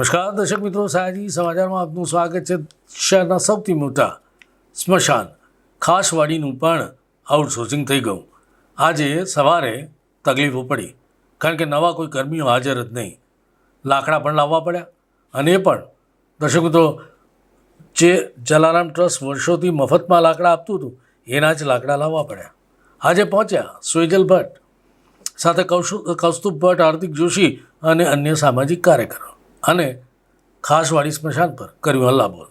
નમસ્કાર, દર્શક મિત્રો સયાજી સમાચારમાં આપનું સ્વાગત છે શહેરના સૌથી મોટા સ્મશાન, ખાસવાડીનું પણ આઉટસોર્સિંગ થઈ ગયું. આજે સવારે તકલીફો પડી, કારણ કે નવા કોઈ કર્મીઓ હાજર જ નહીં. લાકડા પણ લાવવા પડ્યા અને એ પણ, દર્શક મિત્રો, જે જલારામ ટ્રસ્ટ વર્ષોથી મફતમાં લાકડા આપતું હતું, એના જ લાકડા લાવવા પડ્યા. આજે પહોંચ્યા સ્વેજલ ભટ્ટ, સાથે કૌશુ, કૌસ્તુભ ભટ્ટ, હાર્દિક જોશી અને અન્ય સામાજિક કાર્યકરો. અને ખાસવાડી સ્મશાન પર કર્યું હલ્લાબોલ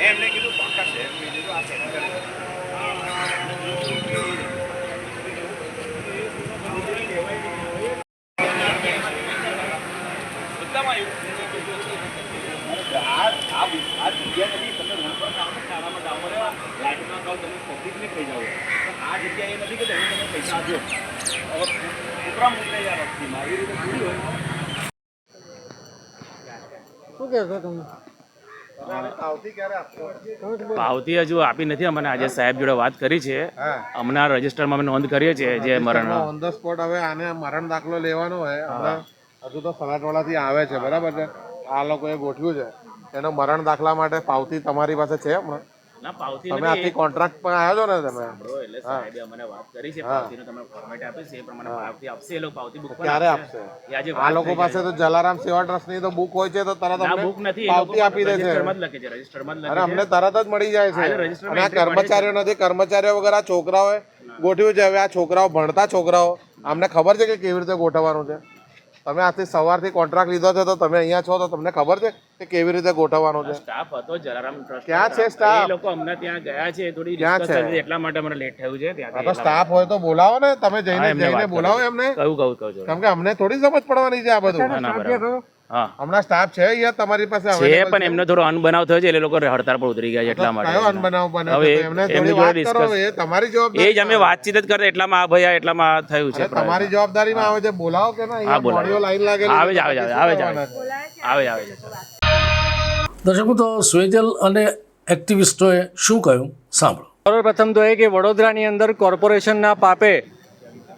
એમને કીધું પાકા છે. કીધું આ બધામાં એવું આ આ આ જગ્યા નથી તમે રોડ પર આવો ને શાળામાં જાઓ ને લાઈટમાં જાઓ તમે પબ્લિકને કહી આ જગ્યાએ નથી કે તમે તમે પૈસા આપજો. હવે ઉપરા મૂકે જાય વસ્તીમાં આવી રીતે પૂરી હોય. શું કહેશો તમે? પાવતી હજુ આપી નથી અમને. આજે સાહેબ જોડે વાત કરી છે. અમને આ રજિસ્ટરમાં અમે નોંધ કરીએ છીએ જે મરણ ઓન ધ સ્પોટ હવે આને મરણ દાખલો લેવાનો હોય. હમણાં હજુ તો સલાટવાળાથી આવે છે. બરાબર છે? આ લોકોએ ગોઠવ્યું છે. એનો મરણ દાખલા માટે પાવતી તમારી પાસે છે હમણાં? ના પાવથી તમે આથી કોન્ટ્રાક્ટ પણ આવ્યો છો ને તમે? એટલે સાહેબે અમને વાત કરી છે પાવતીનો તમે ફોર્મેટ આપે છે એ પ્રમાણે પાવથી આપશે એ લોકો પાવથી બુક ક્યારે આપશે. આ લોકો પાસે તો જલારામ સેવા ટ્રસ્ટની તો બુક હોય છે તો તરત અમને બુક નથી પાવથી આપી દે છે. રજીસ્ટરમાં જ લખે છે રજીસ્ટરમાં જ અરે લખે અમને તરત જ મળી જાય છે. અને આ છે. કર્મચારીઓ નથી કર્મચારીઓ વગર આ છોકરાઓએ ગોઠવ્યું છે. હવે આ છોકરાઓ ભણતા છોકરાઓ અમને ખબર છે કે કેવી રીતે ગોઠવવાનું છે? તમે આથી સવારથી કોન્ટ્રાક્ટ લીધો છે તો તમે અહીંયા છો તો તમને ખબર છે? કે કેવી રીતે ગોઠવવાનો છે? સ્ટાફ હતો જલારામ ટ્રસ્ટ ક્યાં છે સ્ટાફ એ લોકો અમને ત્યાં ગયા છે થોડી ક્યાં છે? એટલા માટે મને લેટ થયું છે ત્યાં તો સ્ટાફ હોય તો બોલાવો ને તમે જઈને જઈને બોલાવો એમને. કહું કહું કહું છું કેમ કે અમને થોડી સમજ પડવાની છે આ બધું. ના, ના, બરાબર. હા. હમણાં સ્ટાફ છે અહીંયા તમારી પાસે છે પણ એમનો થોડો અનબનાવ થયો છે એટલે લોકો હડતાળ પર ઉતરી ગયા છે એટલા માટે. કયો અનબનાવ બન્યો હવે એમને થોડી વાત કરો એ તમારી એ જ અમે વાતચીત જ કરતા એટલામાં આ ભાઈ આ એટલામાં આ થયું છે. તમારી જવાબદારીમાં આવે છે બોલાવો કે ના બોલાવો. લાઈન લાગે આવે છે, આવે જ, આવે જ, આવે જ. છે? આવે આવે છે. દર્શક મિત્રો, સ્વેજલ અને એક્ટિવિસ્ટોએ શું કહ્યું? સાંભળો. સર્વપ્રથમ તો એ કે વડોદરાની અંદર કોર્પોરેશનના પાપે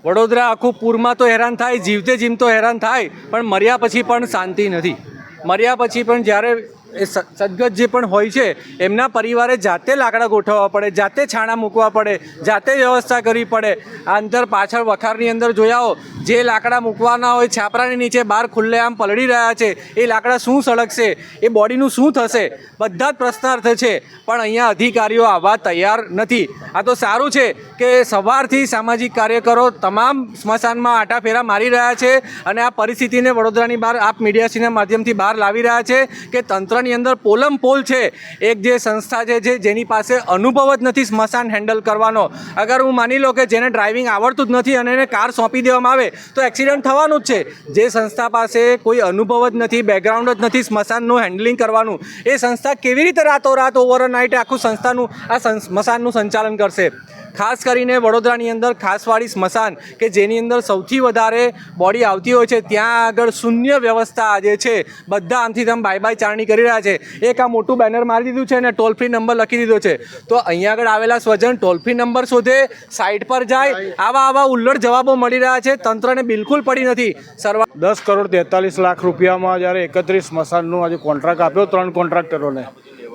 વડોદરા આખું પૂરમાં તો હેરાન થાય, જીવતે જીમતો હેરાન થાય, પણ મર્યા પછી પણ શાંતિ નથી. મર્યા પછી પણ જ્યારે એ સદગત જે પણ હોય છે, એમના પરિવારે જાતે લાકડા ગોઠવવા પડે, જાતે છાણા મૂકવા પડે, જાતે વ્યવસ્થા કરવી પડે. આ અંતર પાછળ વખારની અંદર જોયાઓ, જે લાકડા મૂકવાના હોય, છાપરાની નીચે બહાર ખુલ્લે આમ પલળી રહ્યા છે, એ લાકડા શું સળગશે, એ બોડીનું શું થશે, બધા જ પ્રશ્નાર્થ છે. પણ અહીંયા અધિકારીઓ આવવા તૈયાર નથી. આ તો સારું છે કે સવારથી સામાજિક કાર્યકરો તમામ સ્મશાનમાં આટાફેરા મારી રહ્યા છે અને આ પરિસ્થિતિને વડોદરાની બહાર આપ મીડિયાસીના માધ્યમથી બહાર લાવી રહ્યા છે કે તંત્રની અંદર પોલમ પોલ છે. એક જે સંસ્થા છે જે જેની પાસે અનુભવ જ નથી સ્મશાન હેન્ડલ કરવાનો. અગર હું માની લો કે જેને ડ્રાઇવિંગ આવડતું જ નથી અને એને કાર સોંપી દેવામાં આવે, તો એક્સિડન્ટ થવાનું જ છે. જે સંસ્થા પાસે કોઈ અનુભવ જ નથી બેકગ્રાઉન્ડ જ નથી સ્મશાનનું હેન્ડલિંગ કરવાનું, એ સંસ્થા કેવી રીતે રાતોરાત ઓવર નાઇટ આખું સંસ્થાનું, આ સ્મશાનનું સંચાલન કરશે? ખાસ કરીને વડોદરાની અંદર ખાસવાડી સ્મશાન, કે જેની અંદર સૌથી વધારે બોડી આવતી હોય છે, ત્યાં આગળ શૂન્ય વ્યવસ્થા આજે છે. બધા આમથી તેમ બાય બાય ચારણી કરી રહ્યા છે. એક આ મોટું બેનર મારી દીધું છે અને ટોલ ફ્રી નંબર લખી દીધો છે. તો અહીંયા આગળ આવેલા સ્વજન ટોલ ફ્રી નંબર શોધે સાઇટ પર જાય. આવા આવા ઉલ્લડ જવાબો મળી રહ્યા છે. તંત્રને બિલકુલ પડી નથી. સરવા દસ કરોડ તેતાલીસ લાખ રૂપિયામાં જ્યારે એકત્રીસ સ્મશાનનું આજે કોન્ટ્રાક્ટ આપ્યો, ત્રણ કોન્ટ્રાક્ટરોને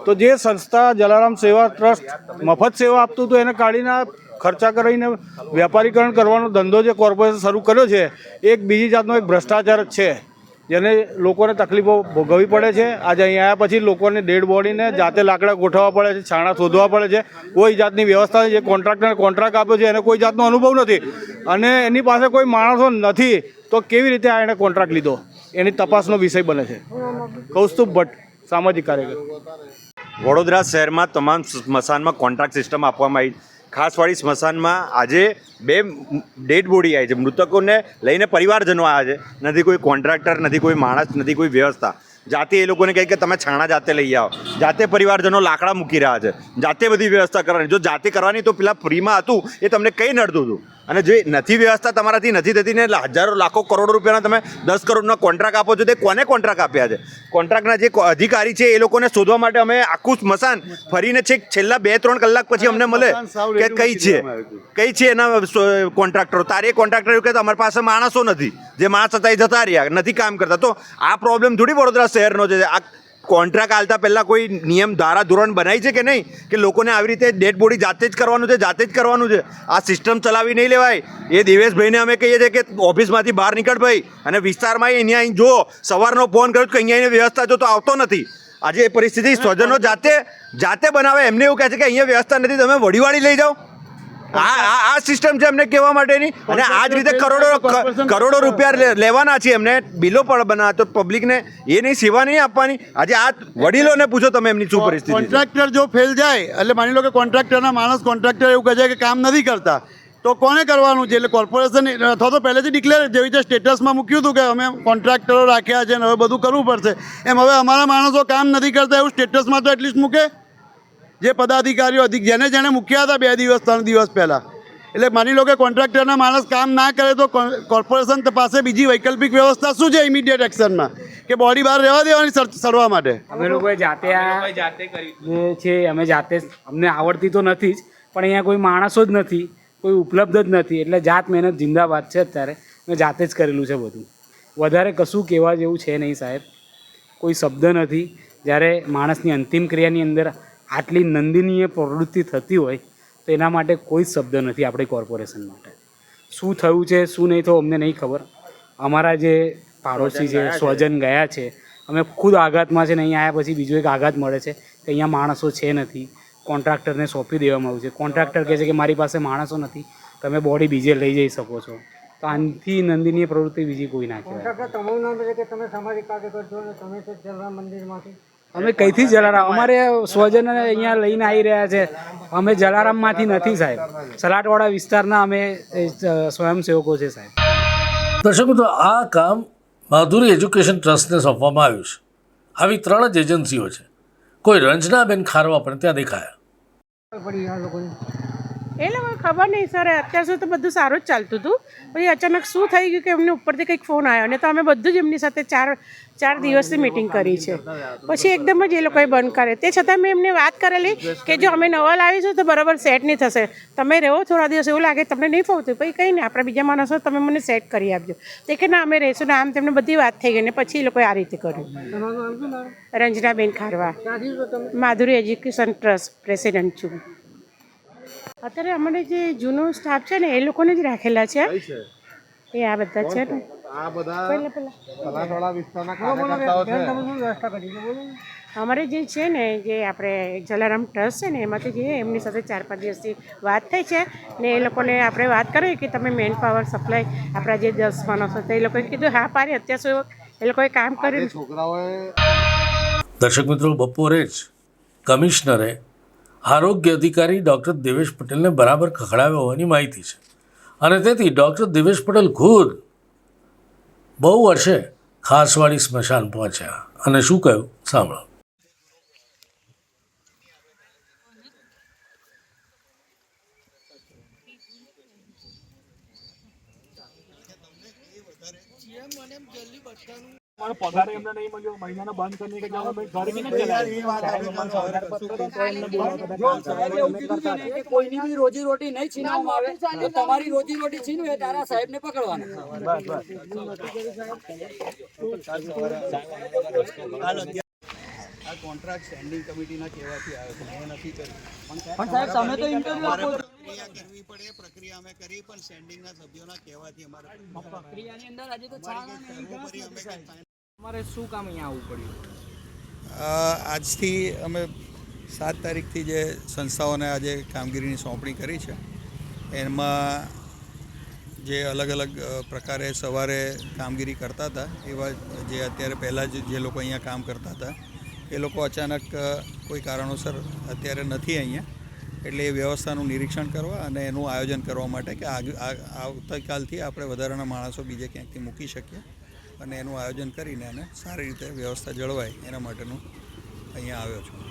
તો જે સંસ્થા જલારામ સેવા ટ્રસ્ટ મફત સેવા આપતું હતું, એને કાઢીને ખર્ચા કરીને વેપારીકરણ કરવાનો ધંધો જે કોર્પોરેશન શરૂ કર્યો છે એક બીજી જાતનો એક ભ્રષ્ટાચાર છે. જેને લોકોને તકલીફો ભોગવવી પડે છે. આજે અહીં આવ્યા પછી લોકોને ડેડ બોડીને જાતે લાકડા ગોઠવવા પડે છે, છાણા શોધવા પડે છે. કોઈ જાતની વ્યવસ્થા જે કોન્ટ્રાક્ટરને કોન્ટ્રાક્ટ આપ્યો છે, એને કોઈ જાતનો અનુભવ નથી. અને એની પાસે કોઈ માણસો નથી, તો કેવી રીતે આ એણે કોન્ટ્રાક્ટ લીધો? એની તપાસનો વિષય બને છે. કૌસ્તુભ ભટ્ટ, સામાજિક કાર્યકર. વડોદરા શહેરમાં તમામ સ્મશાનમાં કોન્ટ્રાક્ટ સિસ્ટમ આપવામાં આવી. ખાસવાળી સ્મશાનમાં આજે બે ડેડ બોડી આવી છે. મૃતકોને લઈને પરિવારજનો આવ્યા છે. નથી કોઈ કોન્ટ્રાક્ટર, નથી કોઈ માણસ, નથી કોઈ વ્યવસ્થા. જાતે એ લોકોને કહે કે તમે છાણા જાતે લઈ આવો. જાતે પરિવારજનો લાકડા મૂકી રહ્યા છે. જાતે બધી વ્યવસ્થા કરવાની. જો જાતે કરવાની તો પેલા ફ્રીમાં હતું, એ તમને કંઈ નડતું હતું. અને જે નથી વ્યવસ્થા તમારાથી નથી થતી ને હજારો લાખો કરોડો રૂપિયાના તમે દસ કરોડના કોન્ટ્રાક્ટ આપો છો તે કોને કોન્ટ્રાક્ટ આપ્યા છે? કોન્ટ્રાક્ટના જે અધિકારી છે એ લોકોને શોધવા માટે અમે આખું સ્મશાન ફરીને છેક છેલ્લા બે ત્રણ કલાક પછી અમને મળે. કે કઈ છે? કઈ છે એના કોન્ટ્રાક્ટરો તારે કોન્ટ્રાક્ટર એવું કે અમારી પાસે માણસો નથી. જે માણસ હતા એ જતા રહ્યા નથી કામ કરતા. તો આ પ્રોબ્લેમ થોડી વડોદરા શહેરનો છે. આ કોન્ટ્રાક્ટ આલતા પહેલાં કોઈ નિયમ, ધારા, ધોરણ બનાવી છે કે નહીં? કે લોકોને આવી રીતે ડેડ બોડી જાતે જ કરવાનું છે, જાતે જ કરવાનું છે? આ સિસ્ટમ ચલાવી નહીં લેવાય. એ દિવેશભાઈને અમે કહીએ છીએ કે ઓફિસમાંથી બહાર નીકળ ભાઈ. અને વિસ્તારમાં અહીંયા અહીં જો સવારનો ફોન કર્યો કે અહીંયા એની વ્યવસ્થા જો તો આવતો નથી. આજે એ પરિસ્થિતિ સ્વજનો જાતે જાતે બનાવે. એમને એવું કહે છે કે અહીંયા વ્યવસ્થા નથી, તમે વડીવાળી લઈ જાઓ. આ આ આ સિસ્ટમ છે એમને કહેવા માટેની. અને આ જ રીતે કરોડો કરોડો રૂપિયા લેવાના છે એમને. બિલો પણ બના તો પબ્લિકને એ નહીં સેવા નહીં આપવાની. આજે આ વડીલોને પૂછો તમે એમની શું પરિસ્થિતિ કોન્ટ્રાક્ટર જો ફેલ જાય એટલે માની લો કે કોન્ટ્રાક્ટરના માણસ કોન્ટ્રાક્ટર એવું કહે છે કે કામ નથી કરતા. તો કોને કરવાનું છે? એટલે કોર્પોરેશન અથવા તો પહેલેથી ડિક્લેર જેવી રીતે સ્ટેટસમાં મૂક્યું હતું કે અમે કોન્ટ્રાક્ટરો રાખ્યા છે ને હવે બધું કરવું પડશે. એમ હવે અમારા માણસો કામ નથી કરતા એવું સ્ટેટસમાં તો એટલીસ્ટ મૂકે. જે પદાધિકારીઓ અધિક જેને જેણે મૂક્યા હતા બે દિવસ ત્રણ દિવસ પહેલાં. એટલે માની લો કે કોન્ટ્રાક્ટરના માણસ કામ ના કરે તો કોર્પોરેશન પાસે બીજી વૈકલ્પિક વ્યવસ્થા શું છે ઇમિડિયેટ એક્શનમાં કે બોડી બહાર રહેવા દેવાની સડવા માટે? અમે લોકોએ જાતે આ જે છે અમે જાતે જ- અમને આવડતી તો નથી જ પણ અહીંયા કોઈ માણસો જ નથી કોઈ ઉપલબ્ધ જ નથી એટલે જાત મહેનત જિંદાબાદ છે અત્યારે. મેં જાતે જ કરેલું છે બધું. વધારે કશું કહેવા જેવું છે નહીં સાહેબ. કોઈ શબ્દ નથી. જ્યારે માણસની અંતિમ ક્રિયાની અંદર આટલી નંદનીય પ્રવૃત્તિ થતી હોય તો એના માટે કોઈ જ શબ્દ નથી આપણી કોર્પોરેશન માટે. શું થયું છે શું નહીં થયું અમને નહીં ખબર. અમારા જે પાડોશી છે સ્વજન ગયા છે. અમે ખુદ આઘાતમાં છે ને અહીંયા આવ્યા પછી બીજો એક આઘાત મળે છે કે અહીંયા માણસો છે નથી. કોન્ટ્રાક્ટરને સોંપી દેવામાં આવ્યું છે. કોન્ટ્રાક્ટર કહે છે કે મારી પાસે માણસો નથી. તમે બોડી બીજે લઈ જઈ શકો છો. તો આનથી નંદિનીય પ્રવૃત્તિ બીજી કોઈ ના કહેવાય. અમે કઈથી જલારામ? અમારે સ્વજન અહીંયા લઈને આવી રહ્યા છે. અમે જલારામમાંથી નથી સાહેબ. સલાટવાડા વિસ્તારના અમે સ્વયંસેવકો છે સાહેબ. દર્શક મિત્રો આ કામ માધુરી એજ્યુકેશન ટ્રસ્ટને સોંપવામાં આવ્યું છે. આવી ત્રણ જ એજન્સીઓ છે. કોઈ રંજનાબેન ખારવા પણ ત્યાં દેખાયા. એ લોકો ખબર નહીં સર અત્યાર સુધી તો બધું સારું જ ચાલતું હતું. પછી અચાનક શું થઈ ગયું કે એમને ઉપરથી કંઈક ફોન આવ્યો. અને તો અમે બધું જ એમની સાથે ચાર ચાર દિવસની મિટિંગ કરી છે. પછી એકદમ જ એ લોકોએ બંધ કરે તે છતાં મેં એમને વાત કરેલી કે જો અમે નવા લાવીશું તો બરાબર સેટ નહીં થશે. તમે રહો થોડા દિવસ એવું લાગે તમને નહીં ફાવતું. પછી કંઈ નહીં આપણા બીજા માણસો તમે મને સેટ કરી આપજો. તે કે ના અમે રહીશું. ને આમ તેમને બધી વાત થઈ ગઈ ને પછી એ લોકોએ આ રીતે કર્યું. Ranjanaben Kharwa. Madhuri education trust president છું. અત્યારે અમારે જે જૂનો સ્ટાફ છે ને એ લોકોને જ રાખેલા છે. એ આ બધા છે ને. આ બધા પહેલા પહેલા. વિસ્તારના કાર્યકર્તાઓ છે. અમારે જે છે ને જે આપણે જલારામ ટ્રસ્ટ છે ને એમાંથી જે એમની સાથે ચાર પાંચ દિવસથી વાત થઈ છે ને એ લોકોને આપણે વાત કરી કે તમે મેન પાવર સપ્લાય આપણા જે દસ માણસો હતા એ લોકોએ કીધું હા પાડી અત્યાર સુધી એ લોકોએ કામ કર્યું. છોકરાઓએ દર્શક મિત્રો બપોરે જ કમિશનરે આરોગ્ય અધિકારી ડૉક્ટર દેવેશ પટેલને બરાબર ખખડાવ્યો હોવાની માહિતી છે. અને તેથી ડૉક્ટર દેવેશ પટેલ ખુદ બહુ વર્ષે ખાસવાડી સ્મશાન પહોંચ્યા. અને શું કહ્યું? સાંભળો. કોઈની બી રોજી રોટી નહીં છીનવામાં આવે તો તમારી રોજી રોટી છીનવે તારા સાહેબ ને પકડવાના આ કોન્ટ્રાક્ટ સ્ટેન્ડિંગ કમિટીના કહેવાથી આવ્યો છે મેં નથી કર્યું. પણ સાહેબ તમે તો ઇન્ટરવ્યુ આપો પ્રક્રિયા કરવી પડે પ્રક્રિયા અમે કરી પણ સ્ટેન્ડિંગના સભ્યોના કહેવાથી અમારે પ્રક્રિયાની અંદર આજે તો છાણા ને તમારે શું કામ અહીંયા આવવું પડ્યું? આજથી અમે સાત તારીખથી જે સંસ્થાઓને આજે કામગીરીની સોંપણી કરી છે, એમાં જે અલગ અલગ પ્રકારે સવારે કામગીરી કરતા હતા, એવા જે અત્યારે પહેલાં જ જે લોકો અહીંયા કામ કરતા હતા, એ લોકો અચાનક કોઈ કારણોસર અત્યારે નથી અહીંયા, એટલે એ વ્યવસ્થાનું નિરીક્ષણ કરવા અને એનું આયોજન કરવા માટે કે આગ- આવતીકાલથી આપણે વધારાના માણસો બીજે ક્યાંકથી મૂકી શકીએ. અને એનું આયોજન કરીને અને સારી રીતે વ્યવસ્થા જળવાય એના માટેનું અહીંયા આવ્યો છું.